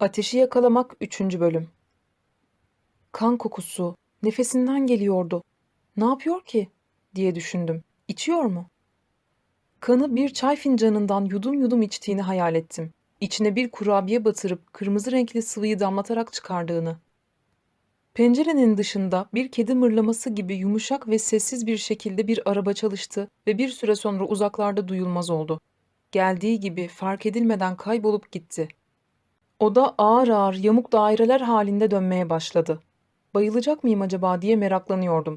Ateşi Yakalamak 3. Bölüm Kan kokusu nefesinden geliyordu. Ne yapıyor ki? diye düşündüm. İçiyor mu? Kanı bir çay fincanından yudum yudum içtiğini hayal ettim. İçine bir kurabiye batırıp kırmızı renkli sıvıyı damlatarak çıkardığını. Pencerenin dışında bir kedi mırlaması gibi yumuşak ve sessiz bir şekilde bir araba çalıştı ve bir süre sonra uzaklarda duyulmaz oldu. Geldiği gibi fark edilmeden kaybolup gitti. Oda ağır ağır yamuk daireler halinde dönmeye başladı. Bayılacak mıyım acaba diye meraklanıyordum.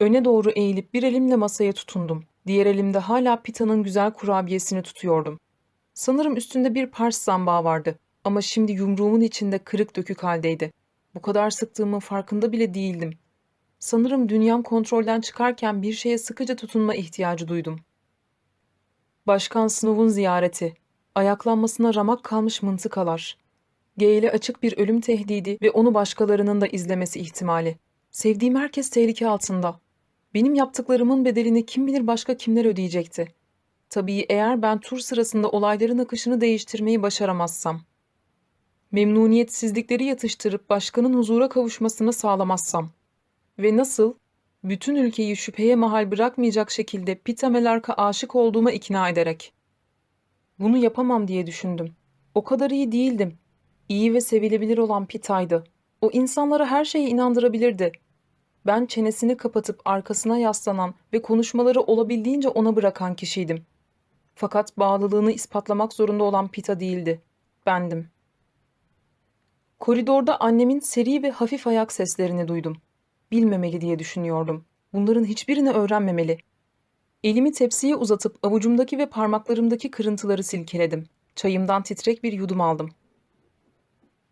Öne doğru eğilip bir elimle masaya tutundum. Diğer elimde hala Pita'nın güzel kurabiyesini tutuyordum. Sanırım üstünde bir pars zambağı vardı ama şimdi yumruğumun içinde kırık dökük haldeydi. Bu kadar sıktığımın farkında bile değildim. Sanırım dünyam kontrolden çıkarken bir şeye sıkıca tutunma ihtiyacı duydum. Başkan Snow'un ziyareti, ayaklanmasına ramak kalmış mıntıkalar, Gale'e açık bir ölüm tehdidi ve onu başkalarının da izlemesi ihtimali. Sevdiğim herkes tehlike altında. Benim yaptıklarımın bedelini kim bilir başka kimler ödeyecekti. Tabii eğer ben tur sırasında olayların akışını değiştirmeyi başaramazsam. Memnuniyetsizlikleri yatıştırıp başkanın huzura kavuşmasını sağlamazsam. Ve nasıl? Bütün ülkeyi şüpheye mahal bırakmayacak şekilde Pita Melark'a aşık olduğuma ikna ederek. Bunu yapamam diye düşündüm. O kadar iyi değildim. İyi ve sevilebilir olan Pita'ydı. O insanlara her şeye inandırabilirdi. Ben çenesini kapatıp arkasına yaslanan ve konuşmaları olabildiğince ona bırakan kişiydim. Fakat bağlılığını ispatlamak zorunda olan Pita değildi. Bendim. Koridorda annemin seri ve hafif ayak seslerini duydum. Bilmemeli diye düşünüyordum. Bunların hiçbirini öğrenmemeli. Elimi tepsiye uzatıp avucumdaki ve parmaklarımdaki kırıntıları silkeledim. Çayımdan titrek bir yudum aldım.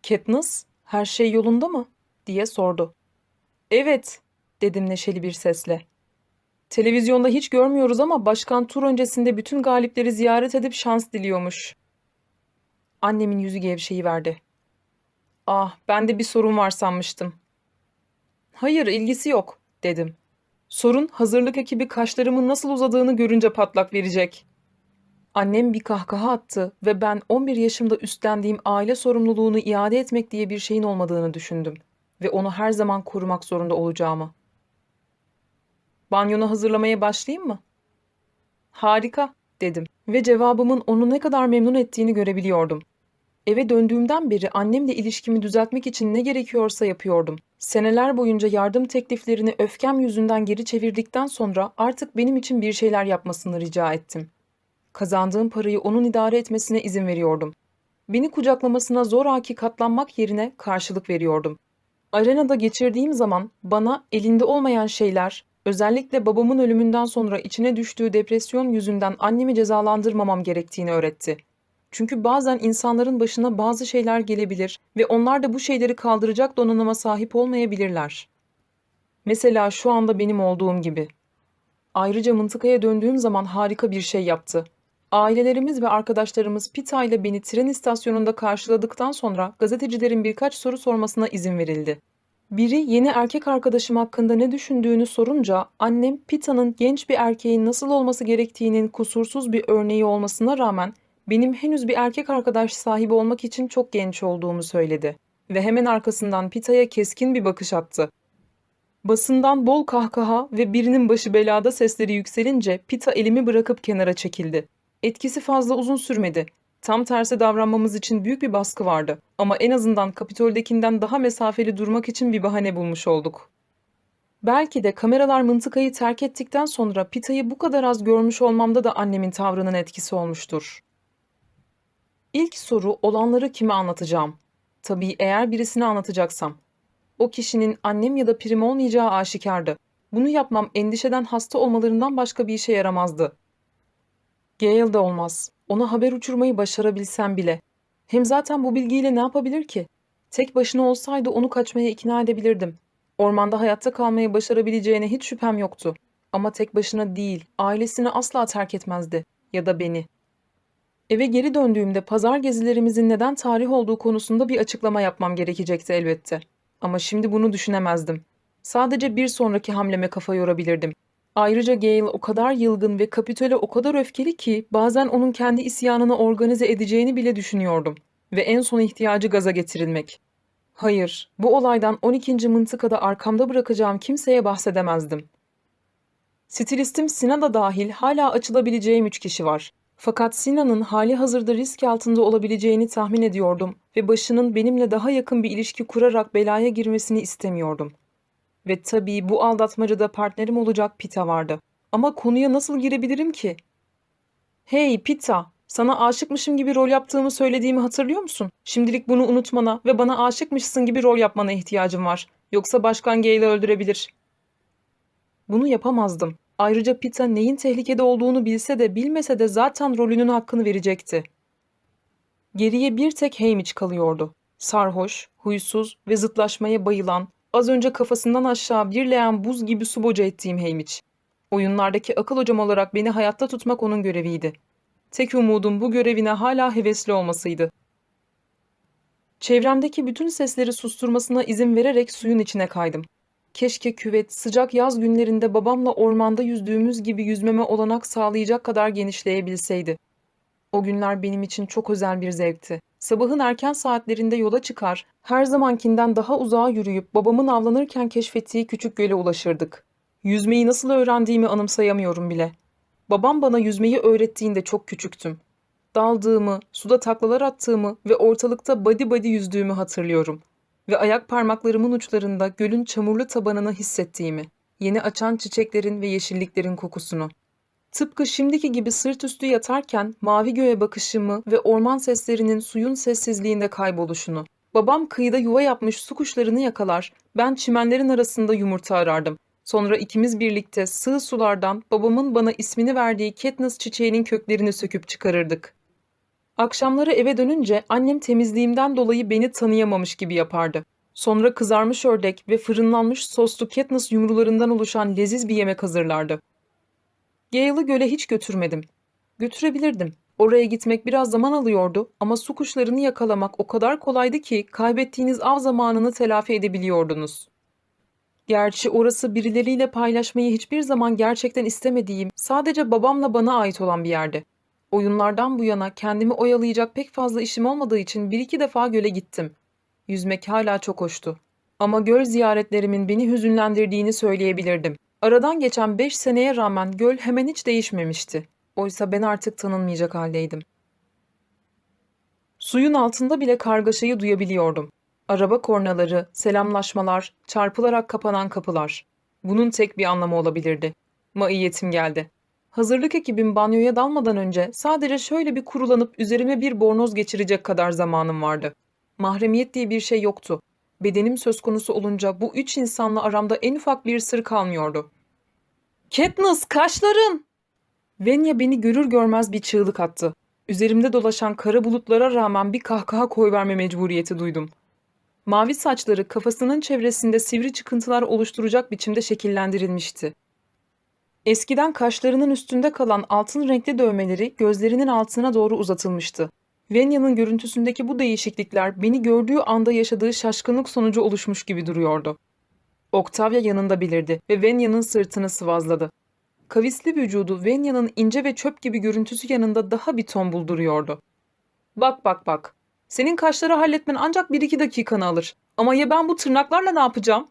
Katniss, her şey yolunda mı? diye sordu. Evet, dedim neşeli bir sesle. Televizyonda hiç görmüyoruz ama başkan tur öncesinde bütün galipleri ziyaret edip şans diliyormuş. Annemin yüzü gevşeyi verdi. Ah, ben de bir sorun var sanmıştım. Hayır, ilgisi yok, dedim. Sorun hazırlık ekibi kaşlarımın nasıl uzadığını görünce patlak verecek. Annem bir kahkaha attı ve ben 11 yaşımda üstlendiğim aile sorumluluğunu iade etmek diye bir şeyin olmadığını düşündüm ve onu her zaman korumak zorunda olacağımı. Banyonu hazırlamaya başlayayım mı? Harika, dedim ve cevabımın onu ne kadar memnun ettiğini görebiliyordum. Eve döndüğümden beri annemle ilişkimi düzeltmek için ne gerekiyorsa yapıyordum. Seneler boyunca yardım tekliflerini öfkem yüzünden geri çevirdikten sonra artık benim için bir şeyler yapmasını rica ettim. Kazandığım parayı onun idare etmesine izin veriyordum. Beni kucaklamasına zoraki katlanmak yerine karşılık veriyordum. Arenada geçirdiğim zaman bana elinde olmayan şeyler, özellikle babamın ölümünden sonra içine düştüğü depresyon yüzünden annemi cezalandırmamam gerektiğini öğretti. Çünkü bazen insanların başına bazı şeyler gelebilir ve onlar da bu şeyleri kaldıracak donanıma sahip olmayabilirler. Mesela şu anda benim olduğum gibi. Ayrıca mıntıkaya döndüğüm zaman harika bir şey yaptı. Ailelerimiz ve arkadaşlarımız Pita ile beni tren istasyonunda karşıladıktan sonra gazetecilerin birkaç soru sormasına izin verildi. Biri yeni erkek arkadaşım hakkında ne düşündüğünü sorunca annem Pita'nın genç bir erkeğin nasıl olması gerektiğinin kusursuz bir örneği olmasına rağmen benim henüz bir erkek arkadaş sahibi olmak için çok genç olduğumu söyledi ve hemen arkasından Pita'ya keskin bir bakış attı. Basından bol kahkaha ve birinin başı belada sesleri yükselince Pita elimi bırakıp kenara çekildi. Etkisi fazla uzun sürmedi. Tam tersi davranmamız için büyük bir baskı vardı. Ama en azından Kapitol'dekinden daha mesafeli durmak için bir bahane bulmuş olduk. Belki de kameralar mıntıkayı terk ettikten sonra Pita'yı bu kadar az görmüş olmamda da annemin tavrının etkisi olmuştur. İlk soru olanları kime anlatacağım? Tabii eğer birisine anlatacaksam. O kişinin annem ya da prim olmayacağı aşikardı. Bunu yapmam endişeden hasta olmalarından başka bir işe yaramazdı. Gale de olmaz. Ona haber uçurmayı başarabilsem bile. Hem zaten bu bilgiyle ne yapabilir ki? Tek başına olsaydı onu kaçmaya ikna edebilirdim. Ormanda hayatta kalmayı başarabileceğine hiç şüphem yoktu. Ama tek başına değil, ailesini asla terk etmezdi. Ya da beni. Eve geri döndüğümde pazar gezilerimizin neden tarih olduğu konusunda bir açıklama yapmam gerekecekti elbette. Ama şimdi bunu düşünemezdim. Sadece bir sonraki hamleme kafa yorabilirdim. Ayrıca Gale o kadar yılgın ve Kapitol'e o kadar öfkeli ki bazen onun kendi isyanını organize edeceğini bile düşünüyordum. ve en son ihtiyacı gaza getirilmek. Hayır, bu olaydan 12. mıntıkada arkamda bırakacağım kimseye bahsedemezdim. Stilistim Sina da dahil hala açılabileceğim üç kişi var. Fakat Sina'nın hali hazırda risk altında olabileceğini tahmin ediyordum ve başının benimle daha yakın bir ilişki kurarak belaya girmesini istemiyordum. Ve tabii bu aldatmacada partnerim olacak Pita vardı. Ama konuya nasıl girebilirim ki? Hey Pita, sana aşıkmışım gibi rol yaptığımı söylediğimi hatırlıyor musun? Şimdilik bunu unutmana ve bana aşıkmışsın gibi rol yapmana ihtiyacım var. Yoksa Başkan Gale'i öldürebilir. Bunu yapamazdım. Ayrıca Pita neyin tehlikede olduğunu bilse de bilmese de zaten rolünün hakkını verecekti. Geriye bir tek Haymitch kalıyordu. Sarhoş, huysuz ve zıtlaşmaya bayılan, az önce kafasından aşağı bir leğen buz gibi su boca ettiğim Haymitch. Oyunlardaki akıl hocam olarak beni hayatta tutmak onun göreviydi. Tek umudum bu görevine hala hevesli olmasıydı. Çevremdeki bütün sesleri susturmasına izin vererek suyun içine kaydım. Keşke küvet sıcak yaz günlerinde babamla ormanda yüzdüğümüz gibi yüzmeme olanak sağlayacak kadar genişleyebilseydi. O günler benim için çok özel bir zevkti. Sabahın erken saatlerinde yola çıkar, her zamankinden daha uzağa yürüyüp babamın avlanırken keşfettiği küçük göle ulaşırdık. Yüzmeyi nasıl öğrendiğimi anımsayamıyorum bile. Babam bana yüzmeyi öğrettiğinde çok küçüktüm. Daldığımı, suda taklalar attığımı ve ortalıkta body body yüzdüğümü hatırlıyorum. Ve ayak parmaklarımın uçlarında gölün çamurlu tabanını hissettiğimi, yeni açan çiçeklerin ve yeşilliklerin kokusunu. Tıpkı şimdiki gibi sırt üstü yatarken mavi göğe bakışımı ve orman seslerinin suyun sessizliğinde kayboluşunu. Babam kıyıda yuva yapmış su kuşlarını yakalar, ben çimenlerin arasında yumurta arardım. Sonra ikimiz birlikte sığ sulardan babamın bana ismini verdiği Katniss çiçeğinin köklerini söküp çıkarırdık. Akşamları eve dönünce annem temizliğimden dolayı beni tanıyamamış gibi yapardı. Sonra kızarmış ördek ve fırınlanmış soslu Katniss yumrularından oluşan leziz bir yemek hazırlardı. Gale'ı göle hiç götürmedim. Götürebilirdim. Oraya gitmek biraz zaman alıyordu ama su kuşlarını yakalamak o kadar kolaydı ki kaybettiğiniz av zamanını telafi edebiliyordunuz. Gerçi orası birileriyle paylaşmayı hiçbir zaman gerçekten istemediğim, sadece babamla bana ait olan bir yerdi. Oyunlardan bu yana kendimi oyalayacak pek fazla işim olmadığı için bir iki defa göle gittim. Yüzmek hala çok hoştu. Ama göl ziyaretlerimin beni hüzünlendirdiğini söyleyebilirdim. Aradan geçen beş seneye rağmen göl hemen hiç değişmemişti. Oysa ben artık tanınmayacak haldeydim. Suyun altında bile kargaşayı duyabiliyordum. Araba kornaları, selamlaşmalar, çarpılarak kapanan kapılar. Bunun tek bir anlamı olabilirdi. Maiyetim geldi. Hazırlık ekibim banyoya dalmadan önce sadece şöyle bir kurulanıp üzerime bir bornoz geçirecek kadar zamanım vardı. Mahremiyet diye bir şey yoktu. Bedenim söz konusu olunca bu üç insanla aramda en ufak bir sır kalmıyordu. Katniss kaşların! Venya beni görür görmez bir çığlık attı. Üzerimde dolaşan kara bulutlara rağmen bir kahkaha koyverme mecburiyeti duydum. Mavi saçları kafasının çevresinde sivri çıkıntılar oluşturacak biçimde şekillendirilmişti. Eskiden kaşlarının üstünde kalan altın renkli dövmeleri gözlerinin altına doğru uzatılmıştı. Venya'nın görüntüsündeki bu değişiklikler beni gördüğü anda yaşadığı şaşkınlık sonucu oluşmuş gibi duruyordu. Octavia yanında belirdi ve Venya'nın sırtını sıvazladı. Kavisli vücudu Venya'nın ince ve çöp gibi görüntüsü yanında daha bir tombul duruyordu. Bak bak bak. Senin kaşları halletmen ancak bir iki dakikanı alır. Ama ya ben bu tırnaklarla ne yapacağım?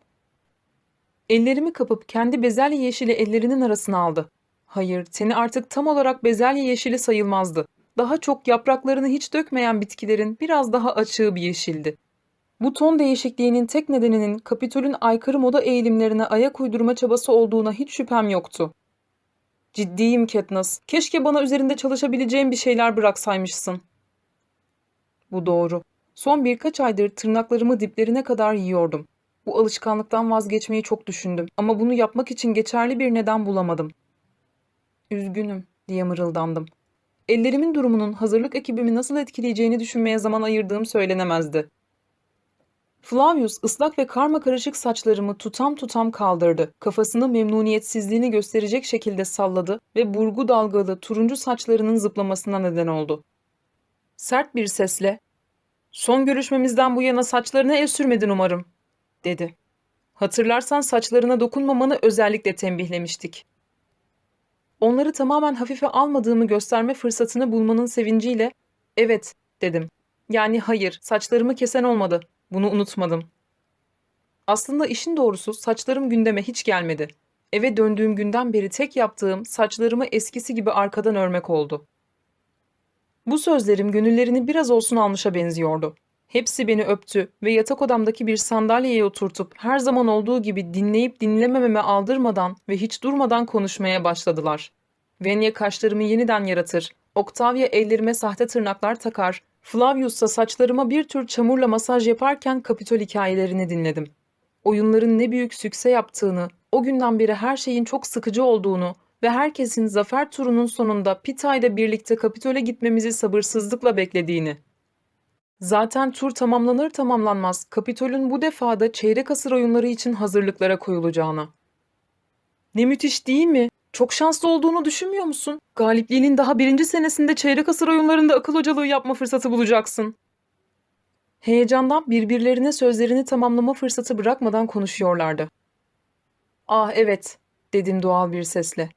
Ellerimi kapıp kendi bezelye yeşili ellerinin arasına aldı. Hayır, teni artık tam olarak bezelye yeşili sayılmazdı. Daha çok yapraklarını hiç dökmeyen bitkilerin biraz daha açığı bir yeşildi. Bu ton değişikliğinin tek nedeninin Kapitol'ün aykırı moda eğilimlerine ayak uydurma çabası olduğuna hiç şüphem yoktu. Ciddiyim Katniss. Keşke bana üzerinde çalışabileceğim bir şeyler bıraksaymışsın. Bu doğru. Son birkaç aydır tırnaklarımı diplerine kadar yiyordum. Bu alışkanlıktan vazgeçmeyi çok düşündüm ama bunu yapmak için geçerli bir neden bulamadım. Üzgünüm diye mırıldandım. Ellerimin durumunun hazırlık ekibimi nasıl etkileyeceğini düşünmeye zaman ayırdığım söylenemezdi. Flavius ıslak ve karma karışık saçlarımı tutam tutam kaldırdı. Kafasını memnuniyetsizliğini gösterecek şekilde salladı ve burgu dalgalı turuncu saçlarının zıplamasına neden oldu. Sert bir sesle ''Son görüşmemizden bu yana saçlarına el sürmedin umarım.'' dedi. Hatırlarsan saçlarına dokunmamanı özellikle tembihlemiştik. Onları tamamen hafife almadığımı gösterme fırsatını bulmanın sevinciyle evet dedim. Yani hayır, saçlarımı kesen olmadı. Bunu unutmadım. Aslında işin doğrusu saçlarım gündeme hiç gelmedi. Eve döndüğüm günden beri tek yaptığım saçlarımı eskisi gibi arkadan örmek oldu. Bu sözlerim gönüllerini biraz olsun almışa benziyordu. Hepsi beni öptü ve yatak odamdaki bir sandalyeye oturtup her zaman olduğu gibi dinleyip dinlemememe aldırmadan ve hiç durmadan konuşmaya başladılar. Venya kaşlarımı yeniden yaratır, Octavia ellerime sahte tırnaklar takar, Flavius ise saçlarıma bir tür çamurla masaj yaparken Kapitol hikayelerini dinledim. Oyunların ne büyük sükse yaptığını, o günden beri her şeyin çok sıkıcı olduğunu ve herkesin zafer turunun sonunda Pita ile birlikte Kapitol'e gitmemizi sabırsızlıkla beklediğini. Zaten tur tamamlanır tamamlanmaz Kapitol'ün bu defada çeyrek asır oyunları için hazırlıklara koyulacağına. Ne müthiş değil mi? Çok şanslı olduğunu düşünmüyor musun? Galipliğinin daha birinci senesinde çeyrek asır oyunlarında akıl hocalığı yapma fırsatı bulacaksın. Heyecandan birbirlerine sözlerini tamamlama fırsatı bırakmadan konuşuyorlardı. Ah evet, dedim doğal bir sesle.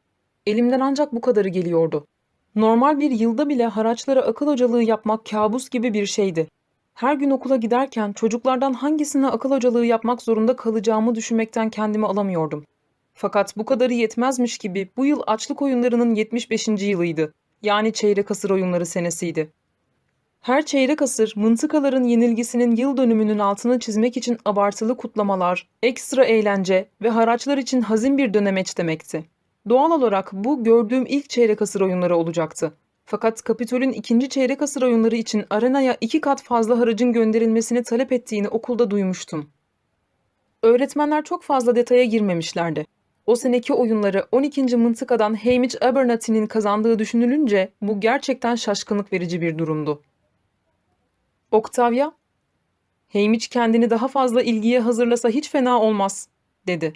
Elimden ancak bu kadarı geliyordu. Normal bir yılda bile haraçlara akıl hocalığı yapmak kabus gibi bir şeydi. Her gün okula giderken çocuklardan hangisine akıl hocalığı yapmak zorunda kalacağımı düşünmekten kendimi alamıyordum. Fakat bu kadarı yetmezmiş gibi bu yıl açlık oyunlarının 75. yılıydı. Yani çeyrek asır oyunları senesiydi. Her çeyrek asır mıntıkaların yenilgisinin yıl dönümünün altını çizmek için abartılı kutlamalar, ekstra eğlence ve haraçlar için hazin bir dönemeç demekti. Doğal olarak bu gördüğüm ilk çeyrek asır oyunları olacaktı. Fakat Kapitol'ün ikinci çeyrek asır oyunları için arenaya iki kat fazla haracın gönderilmesini talep ettiğini okulda duymuştum. Öğretmenler çok fazla detaya girmemişlerdi. O seneki oyunları 12. mıntıkadan Hamish Abernathy'nin kazandığı düşünülünce bu gerçekten şaşkınlık verici bir durumdu. Octavia, Hamish kendini daha fazla ilgiye hazırlasa hiç fena olmaz, dedi.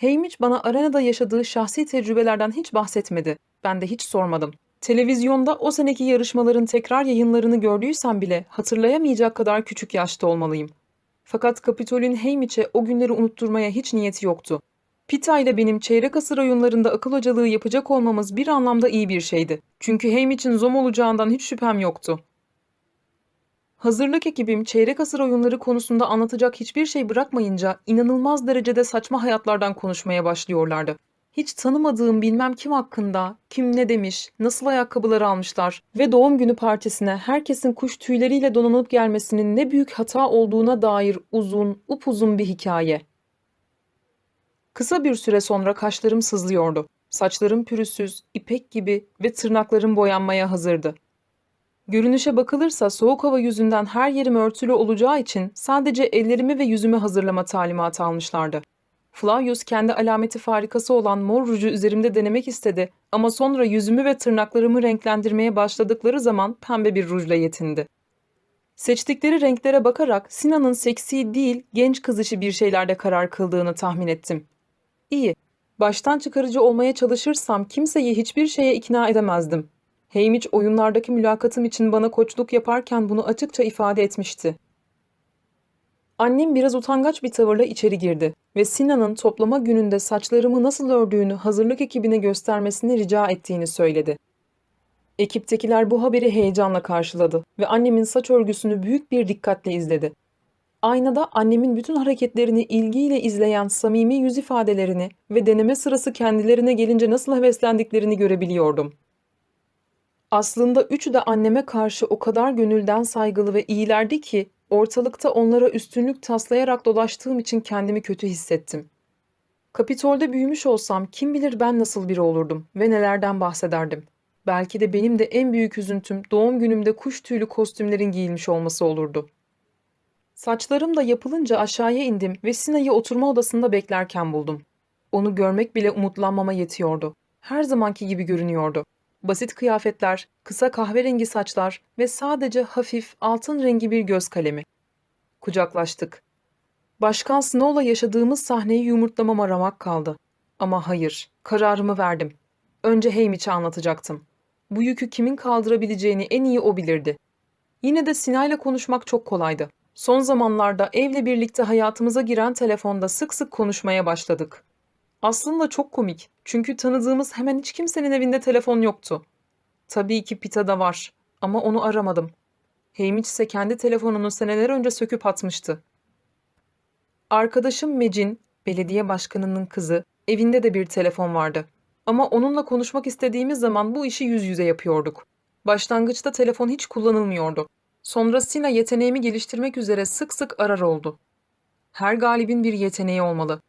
Hamish bana arenada yaşadığı şahsi tecrübelerden hiç bahsetmedi. Ben de hiç sormadım. Televizyonda o seneki yarışmaların tekrar yayınlarını gördüysem bile hatırlayamayacak kadar küçük yaşta olmalıyım. Fakat Kapitol'ün Hamish'e o günleri unutturmaya hiç niyeti yoktu. Pita ile benim çeyrek asır oyunlarında akıl hocalığı yapacak olmamız bir anlamda iyi bir şeydi. Çünkü Hamish'in zom olacağından hiç şüphem yoktu. Hazırlık ekibim çeyrek asır oyunları konusunda anlatacak hiçbir şey bırakmayınca inanılmaz derecede saçma hayatlardan konuşmaya başlıyorlardı. Hiç tanımadığım bilmem kim hakkında, kim ne demiş, nasıl ayakkabılar almışlar ve doğum günü partisine herkesin kuş tüyleriyle donanıp gelmesinin ne büyük hata olduğuna dair uzun, upuzun bir hikaye. Kısa bir süre sonra kaşlarım sızlıyordu. Saçlarım pürüzsüz, ipek gibi ve tırnaklarım boyanmaya hazırdı. Görünüşe bakılırsa soğuk hava yüzünden her yerim örtülü olacağı için sadece ellerimi ve yüzümü hazırlama talimatı almışlardı. Flavius kendi alameti farikası olan mor ruju üzerimde denemek istedi ama sonra yüzümü ve tırnaklarımı renklendirmeye başladıkları zaman pembe bir rujla yetindi. Seçtikleri renklere bakarak Sinan'ın seksi değil genç kız işi bir şeylerde karar kıldığını tahmin ettim. İyi, baştan çıkarıcı olmaya çalışırsam kimseyi hiçbir şeye ikna edemezdim. Hamish oyunlardaki mülakatım için bana koçluk yaparken bunu açıkça ifade etmişti. Annem biraz utangaç bir tavırla içeri girdi ve Sinan'ın toplama gününde saçlarımı nasıl ördüğünü hazırlık ekibine göstermesini rica ettiğini söyledi. Ekiptekiler bu haberi heyecanla karşıladı ve annemin saç örgüsünü büyük bir dikkatle izledi. Aynada annemin bütün hareketlerini ilgiyle izleyen samimi yüz ifadelerini ve deneme sırası kendilerine gelince nasıl heveslendiklerini görebiliyordum. Aslında üçü de anneme karşı o kadar gönülden saygılı ve iyilerdi ki ortalıkta onlara üstünlük taslayarak dolaştığım için kendimi kötü hissettim. Kapitol'de büyümüş olsam kim bilir ben nasıl biri olurdum ve nelerden bahsederdim. Belki de benim de en büyük üzüntüm doğum günümde kuş tüylü kostümlerin giyilmiş olması olurdu. Saçlarım da yapılınca aşağıya indim ve Sina'yı oturma odasında beklerken buldum. Onu görmek bile umutlanmama yetiyordu. Her zamanki gibi görünüyordu. Basit kıyafetler, kısa kahverengi saçlar ve sadece hafif altın rengi bir göz kalemi. Kucaklaştık. Başkan Snow'la yaşadığımız sahneyi yumurtlamam ramak kaldı. Ama hayır, kararımı verdim. Önce Hamish'e anlatacaktım. Bu yükü kimin kaldırabileceğini en iyi o bilirdi. Yine de Sina'yla konuşmak çok kolaydı. Son zamanlarda evle birlikte hayatımıza giren telefonda sık sık konuşmaya başladık. Aslında çok komik. Çünkü tanıdığımız hemen hiç kimsenin evinde telefon yoktu. Tabii ki Pita'da var ama onu aramadım. Heymiç ise kendi telefonunu seneler önce söküp atmıştı. Arkadaşım Mecin, belediye başkanının kızı, evinde de bir telefon vardı. Ama onunla konuşmak istediğimiz zaman bu işi yüz yüze yapıyorduk. Başlangıçta telefon hiç kullanılmıyordu. Sonra Sina yeteneğimi geliştirmek üzere sık sık arar oldu. Her galibin bir yeteneği olmalı.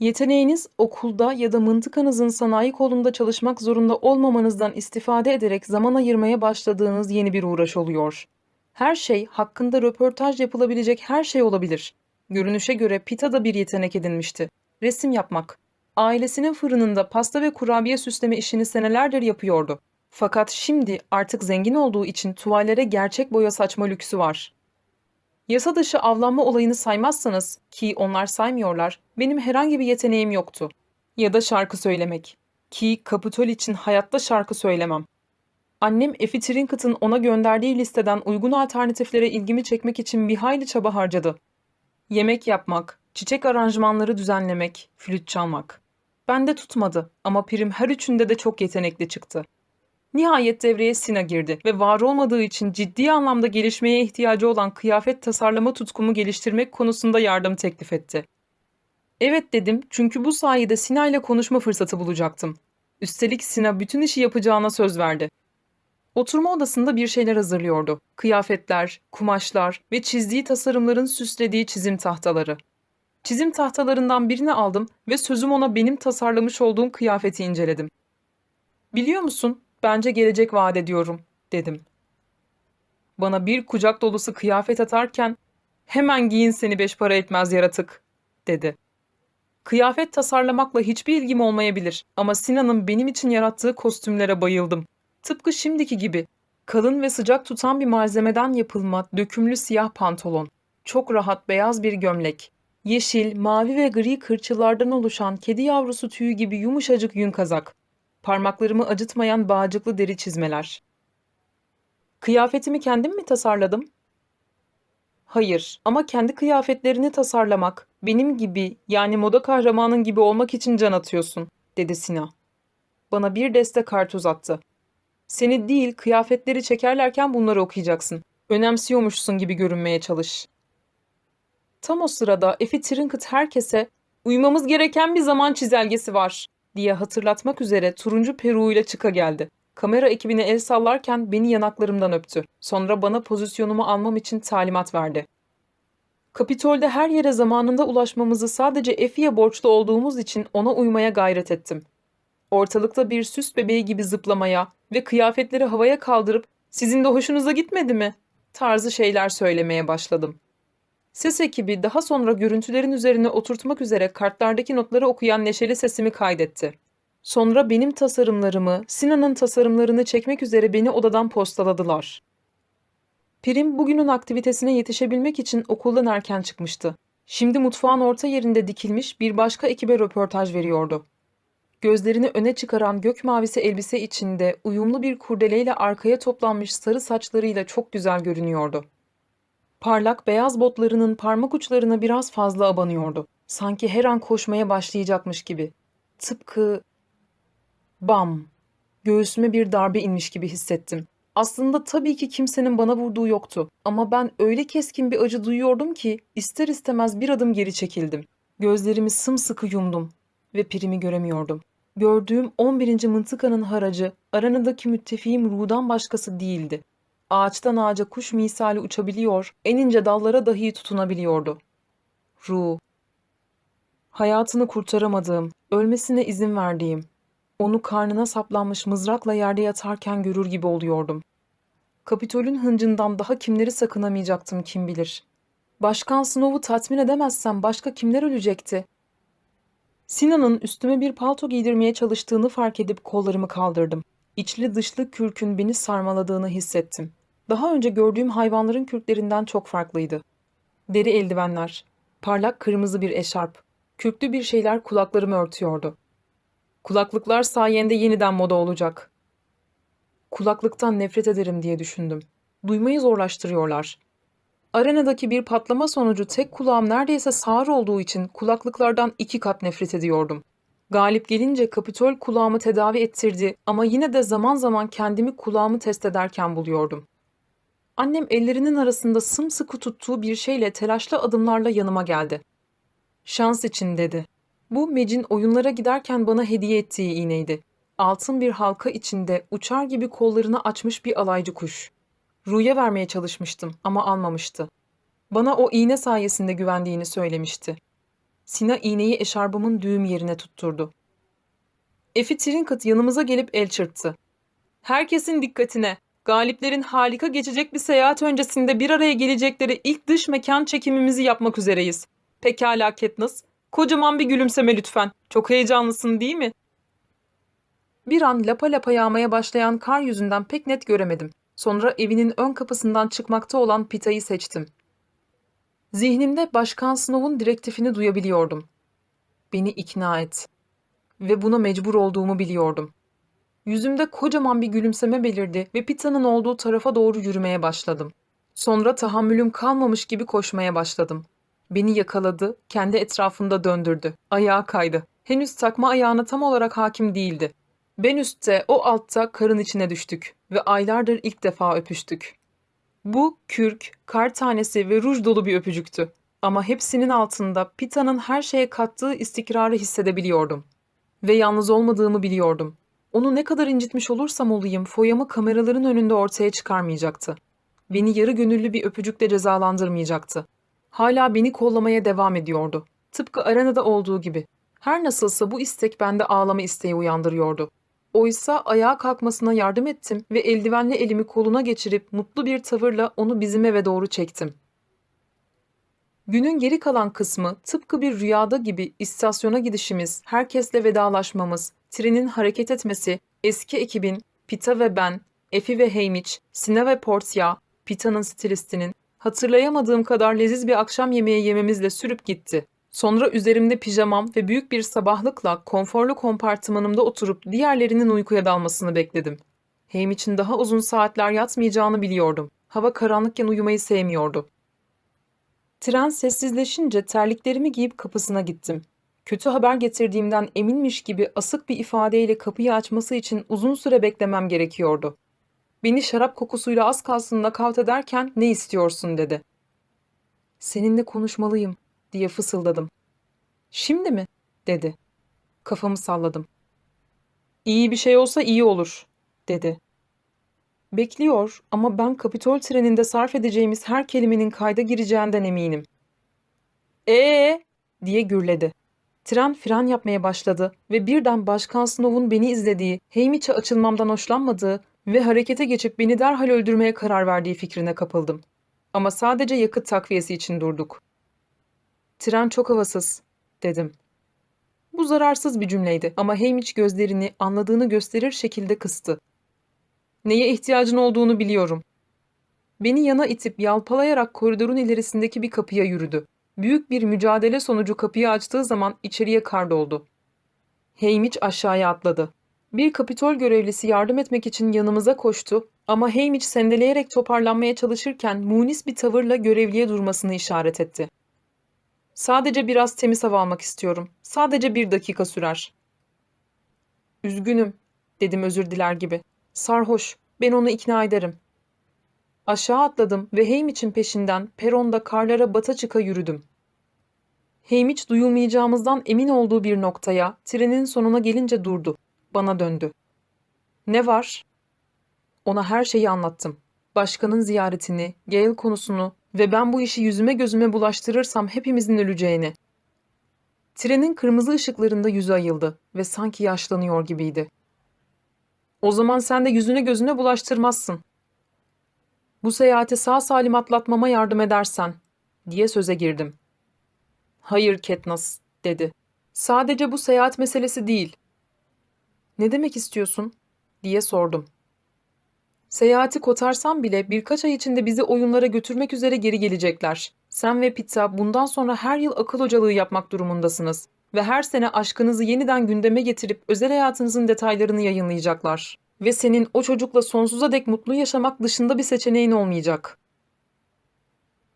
Yeteneğiniz okulda ya da mıntıkanızın sanayi kolunda çalışmak zorunda olmamanızdan istifade ederek zaman ayırmaya başladığınız yeni bir uğraş oluyor. Her şey hakkında röportaj yapılabilecek her şey olabilir. Görünüşe göre Pita da bir yetenek edinmişti. Resim yapmak. Ailesinin fırınında pasta ve kurabiye süsleme işini senelerdir yapıyordu. Fakat şimdi artık zengin olduğu için tuvallere gerçek boya saçma lüksü var. Yasa dışı avlanma olayını saymazsanız ki onlar saymıyorlar, benim herhangi bir yeteneğim yoktu. Ya da şarkı söylemek. Ki Kapitol için hayatta şarkı söylemem. Annem Effie Trinket'ın ona gönderdiği listeden uygun alternatiflere ilgimi çekmek için bir hayli çaba harcadı. Yemek yapmak, çiçek aranjmanları düzenlemek, flüt çalmak. Bende tutmadı ama Prim her üçünde de çok yetenekli çıktı. Nihayet devreye Sina girdi ve var olmadığı için ciddi anlamda gelişmeye ihtiyacı olan kıyafet tasarlama tutkumu geliştirmek konusunda yardım teklif etti. Evet dedim çünkü bu sayede Sina ile konuşma fırsatı bulacaktım. Üstelik Sina bütün işi yapacağına söz verdi. Oturma odasında bir şeyler hazırlıyordu. Kıyafetler, kumaşlar ve çizdiği tasarımların süslediği çizim tahtaları. Çizim tahtalarından birini aldım ve sözüm ona benim tasarlamış olduğum kıyafeti inceledim. Biliyor musun, bence gelecek vaat ediyorum, dedim. Bana bir kucak dolusu kıyafet atarken, hemen giyin seni beş para etmez yaratık, dedi. Kıyafet tasarlamakla hiçbir ilgim olmayabilir ama Sinan'ın benim için yarattığı kostümlere bayıldım. Tıpkı şimdiki gibi. Kalın ve sıcak tutan bir malzemeden yapılma dökümlü siyah pantolon. Çok rahat beyaz bir gömlek. Yeşil, mavi ve gri kırçıllardan oluşan kedi yavrusu tüyü gibi yumuşacık yün kazak. Parmaklarımı acıtmayan bağcıklı deri çizmeler. Kıyafetimi kendim mi tasarladım? Hayır ama kendi kıyafetlerini tasarlamak, benim gibi yani moda kahramanın gibi olmak için can atıyorsun, dedi Sina. Bana bir deste kart uzattı. Seni değil kıyafetleri çekerlerken bunları okuyacaksın. Önemsiyormuşsun gibi görünmeye çalış. Tam o sırada Effie Trinket herkese uymamız gereken bir zaman çizelgesi var diye hatırlatmak üzere turuncu peruğuyla çıka geldi. Kamera ekibine el sallarken beni yanaklarımdan öptü. Sonra bana pozisyonumu almam için talimat verdi. Kapitol'de her yere zamanında ulaşmamızı sadece Effie'ye borçlu olduğumuz için ona uymaya gayret ettim. Ortalıkta bir süs bebeği gibi zıplamaya ve kıyafetleri havaya kaldırıp sizin de hoşunuza gitmedi mi? tarzı şeyler söylemeye başladım. Ses ekibi daha sonra görüntülerin üzerine oturtmak üzere kartlardaki notları okuyan neşeli sesimi kaydetti. Sonra benim tasarımlarımı, Sinan'ın tasarımlarını çekmek üzere beni odadan postaladılar. Prim bugünün aktivitesine yetişebilmek için okuldan erken çıkmıştı. Şimdi mutfağın orta yerinde dikilmiş bir başka ekibe röportaj veriyordu. Gözlerini öne çıkaran gök mavisi elbise içinde uyumlu bir kurdeleyle arkaya toplanmış sarı saçlarıyla çok güzel görünüyordu. Parlak beyaz botlarının parmak uçlarına biraz fazla abanıyordu. Sanki her an koşmaya başlayacakmış gibi. Tıpkı... Bam! Göğsüme bir darbe inmiş gibi hissettim. Aslında tabii ki kimsenin bana vurduğu yoktu. Ama ben öyle keskin bir acı duyuyordum ki ister istemez bir adım geri çekildim. Gözlerimi sımsıkı yumdum ve pirimi göremiyordum. Gördüğüm 11. mıntıkanın haracı aranındaki müttefiğim ruhdan başkası değildi. Ağaçtan ağaca kuş misali uçabiliyor, en ince dallara dahi tutunabiliyordu. Ruh. Hayatını kurtaramadığım, ölmesine izin verdiğim, onu karnına saplanmış mızrakla yerde yatarken görür gibi oluyordum. Kapitol'ün hıncından daha kimleri sakınamayacaktım kim bilir. Başkan Snow'u tatmin edemezsem başka kimler ölecekti? Sinan'ın üstüme bir palto giydirmeye çalıştığını fark edip kollarımı kaldırdım. İçli dışlı kürkün beni sarmaladığını hissettim. Daha önce gördüğüm hayvanların kürklerinden çok farklıydı. Deri eldivenler, parlak kırmızı bir eşarp, kürklü bir şeyler kulaklarımı örtüyordu. Kulaklıklar sayende yeniden moda olacak. Kulaklıktan nefret ederim diye düşündüm. Duymayı zorlaştırıyorlar. Arenadaki bir patlama sonucu tek kulağım neredeyse sağır olduğu için kulaklıklardan iki kat nefret ediyordum. Galip gelince Kapitol kulağımı tedavi ettirdi ama yine de zaman zaman kendimi kulağımı test ederken buluyordum. Annem ellerinin arasında sımsıkı tuttuğu bir şeyle telaşlı adımlarla yanıma geldi. Şans için dedi. Bu Mec'in oyunlara giderken bana hediye ettiği iğneydi. Altın bir halka içinde uçar gibi kollarını açmış bir alaycı kuş. Ru'ya vermeye çalışmıştım ama almamıştı. Bana o iğne sayesinde güvendiğini söylemişti. Sina iğneyi eşarbımın düğüm yerine tutturdu. Efi Trinket yanımıza gelip el çırptı. Herkesin dikkatine. Galiplerin harika geçecek bir seyahat öncesinde bir araya gelecekleri ilk dış mekan çekimimizi yapmak üzereyiz. Pekala Katniss. Kocaman bir gülümseme lütfen. Çok heyecanlısın değil mi? Bir an lapa lapa yağmaya başlayan kar yüzünden pek net göremedim. Sonra evinin ön kapısından çıkmakta olan Pita'yı seçtim. Zihnimde Başkan Snow'un direktifini duyabiliyordum. Beni ikna et. Ve buna mecbur olduğumu biliyordum. Yüzümde kocaman bir gülümseme belirdi ve Pita'nın olduğu tarafa doğru yürümeye başladım. Sonra tahammülüm kalmamış gibi koşmaya başladım. Beni yakaladı, kendi etrafında döndürdü. Ayağa kaydı. Henüz takma ayağına tam olarak hakim değildi. Ben üstte, o altta karın içine düştük ve aylardır ilk defa öpüştük. Bu kürk, kar tanesi ve ruj dolu bir öpücüktü. Ama hepsinin altında Pita'nın her şeye kattığı istikrarı hissedebiliyordum. Ve yalnız olmadığımı biliyordum. Onu ne kadar incitmiş olursam olayım foyamı kameraların önünde ortaya çıkarmayacaktı. Beni yarı gönüllü bir öpücükle cezalandırmayacaktı. Hala beni kollamaya devam ediyordu. Tıpkı arenada olduğu gibi. Her nasılsa bu istek bende ağlama isteği uyandırıyordu. Oysa ayağa kalkmasına yardım ettim ve eldivenli elimi koluna geçirip mutlu bir tavırla onu bizim eve doğru çektim. Günün geri kalan kısmı tıpkı bir rüyada gibi istasyona gidişimiz, herkesle vedalaşmamız, trenin hareket etmesi, eski ekibin, Pita ve ben, Efi ve Heymiç, Sina ve Portia, Pita'nın stilistinin, hatırlayamadığım kadar leziz bir akşam yemeği yememizle sürüp gitti. Sonra üzerimde pijamam ve büyük bir sabahlıkla konforlu kompartımanımda oturup diğerlerinin uykuya dalmasını bekledim. Heym için daha uzun saatler yatmayacağını biliyordum. Hava karanlıkken uyumayı sevmiyordu. Tren sessizleşince terliklerimi giyip kapısına gittim. Kötü haber getirdiğimden eminmiş gibi asık bir ifadeyle kapıyı açması için uzun süre beklemem gerekiyordu. Beni şarap kokusuyla az kalsın nakavt ederken ne istiyorsun dedi. Seninle konuşmalıyım diye fısıldadım. Şimdi mi? dedi. Kafamı salladım. İyi bir şey olsa iyi olur, dedi. Bekliyor ama ben Kapitol treninde sarf edeceğimiz her kelimenin kayda gireceğinden eminim. Ee diye gürledi. Tren fren yapmaya başladı ve birden Başkan Snow'un beni izlediği, Heymiç'e açılmamdan hoşlanmadığı ve harekete geçip beni derhal öldürmeye karar verdiği fikrine kapıldım. Ama sadece yakıt takviyesi için durduk. Tren çok havasız, dedim. Bu zararsız bir cümleydi ama Heymiç gözlerini anladığını gösterir şekilde kıstı. Neye ihtiyacın olduğunu biliyorum. Beni yana itip yalpalayarak koridorun ilerisindeki bir kapıya yürüdü. Büyük bir mücadele sonucu kapıyı açtığı zaman içeriye kar doldu. Heymiç aşağıya atladı. Bir kapitol görevlisi yardım etmek için yanımıza koştu ama Heymiç sendeleyerek toparlanmaya çalışırken munis bir tavırla görevliye durmasını işaret etti. Sadece biraz temiz hava almak istiyorum. Sadece bir dakika sürer. Üzgünüm, dedim özür diler gibi. Sarhoş, ben onu ikna ederim. Aşağı atladım ve Heymiç'in peşinden peronda karlara bata çıka yürüdüm. Heymiç duyulmayacağımızdan emin olduğu bir noktaya trenin sonuna gelince durdu. Bana döndü. Ne var? Ona her şeyi anlattım. Başkanın ziyaretini, Gale konusunu ve ben bu işi yüzüme gözüme bulaştırırsam hepimizin öleceğini. Trenin kırmızı ışıklarında yüzü ayıldı ve sanki yaşlanıyor gibiydi. O zaman sen de yüzüne gözüne bulaştırmazsın. Bu seyahati sağ salim atlatmama yardım edersen, diye söze girdim. Hayır Katniss, dedi. Sadece bu seyahat meselesi değil. Ne demek istiyorsun? diye sordum. Seyahati kotarsam bile birkaç ay içinde bizi oyunlara götürmek üzere geri gelecekler. Sen ve Pizza bundan sonra her yıl akıl hocalığı yapmak durumundasınız. Ve her sene aşkınızı yeniden gündeme getirip özel hayatınızın detaylarını yayınlayacaklar. Ve senin o çocukla sonsuza dek mutlu yaşamak dışında bir seçeneğin olmayacak.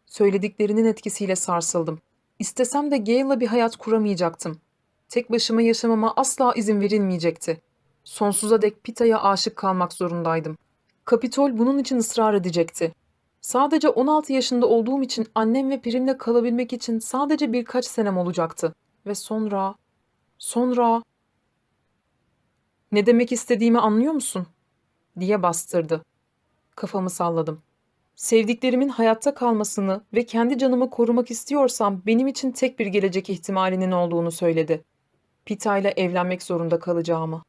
Söylediklerinin etkisiyle sarsıldım. İstesem de Gale'la bir hayat kuramayacaktım. Tek başıma yaşamama asla izin verilmeyecekti. Sonsuza dek Pita'ya aşık kalmak zorundaydım. Kapitol bunun için ısrar edecekti. Sadece 16 yaşında olduğum için annem ve Prim'le kalabilmek için sadece birkaç senem olacaktı. Ve sonra... Sonra... Ne demek istediğimi anlıyor musun? diye bastırdı. Kafamı salladım. Sevdiklerimin hayatta kalmasını ve kendi canımı korumak istiyorsam benim için tek bir gelecek ihtimalinin olduğunu söyledi. Pita ile evlenmek zorunda kalacağımı.